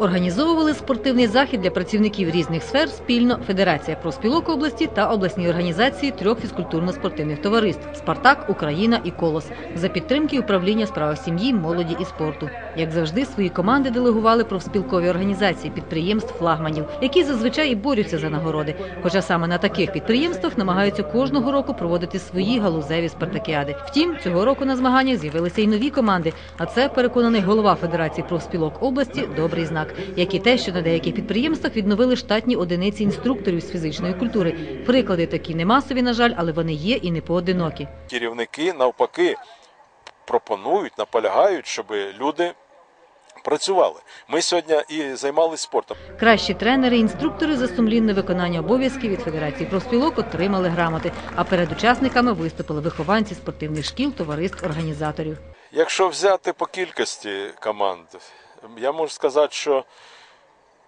Організовували спортивний захід для працівників різних сфер спільно Федерація профспілок області та обласні організації трьох фізкультурно-спортивних товариств Спартак, Україна і Колос за підтримки управління справах сім'ї, молоді і спорту. Як завжди, свої команди делегували профспілкові організації підприємств флагманів, які зазвичай і борються за нагороди. Хоча саме на таких підприємствах намагаються кожного року проводити свої галузеві спартакіади. Втім, цього року на змаганнях з'явилися й нові команди. А це переконаний голова Федерації профспілок області добрий знак, як і те, що на деяких підприємствах відновили штатні одиниці інструкторів з фізичної культури. Приклади такі не масові, на жаль, але вони є і не поодинокі. керівники навпаки пропонують, наполягають, щоб люди працювали. Ми сьогодні і займалися спортом. Кращі тренери, інструктори за сумлінне виконання обов'язків від Федерації профспілок отримали грамоти. А перед учасниками виступили вихованці спортивних шкіл, товариств, організаторів. Якщо взяти по кількості команд, я можу сказати, що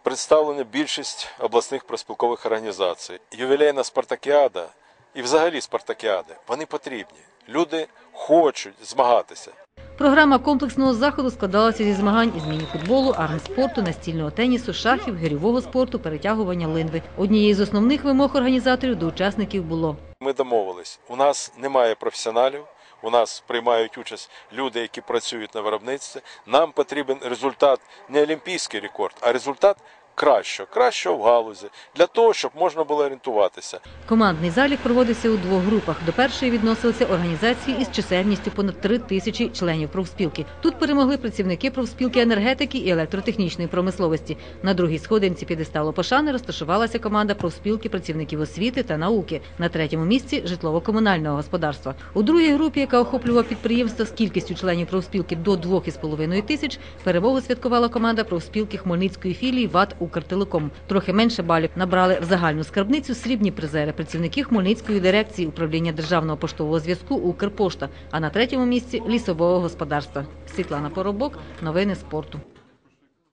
представлена більшість обласних проспілкових організацій. Ювілейна спартакіада і взагалі спартакіади, вони потрібні. Люди хочуть змагатися. Програма комплексного заходу складалася зі змагань із міні-футболу, армспорту, настільного тенісу, шахів, гирьового спорту, перетягування линви. Однією з основних вимог організаторів до учасників було Ми домовились. У нас немає професіоналів. У нас приймають участь люди, які працюють на виробництві. Нам потрібен результат не олімпійський рекорд, а результат кращого, кращого в галузі для того, щоб можна було орієнтуватися. Командний залік проводився у двох групах. До першої відносилися організації із чисельністю понад три тисячі членів профспілки. Тут перемогли працівники профспілки енергетики і електротехнічної промисловості. На другій сходинці підесталу пошани розташувалася команда профспілки працівників освіти та науки. На третьому місці житлово-комунального господарства. У другій групі, яка охоплювала підприємства з кількістю членів профспілки до 2,5 тисяч, перемогу святкувала команда профспілки Хмельницької філії ВАТ Укртелеком. Трохи менше балів набрали в загальну скарбницю срібні призери працівники Хмельницької дирекції управління державного поштового зв'язку Укрпошта. А на третьому місці лісового господарства. Світлана Поробок, новини спорту.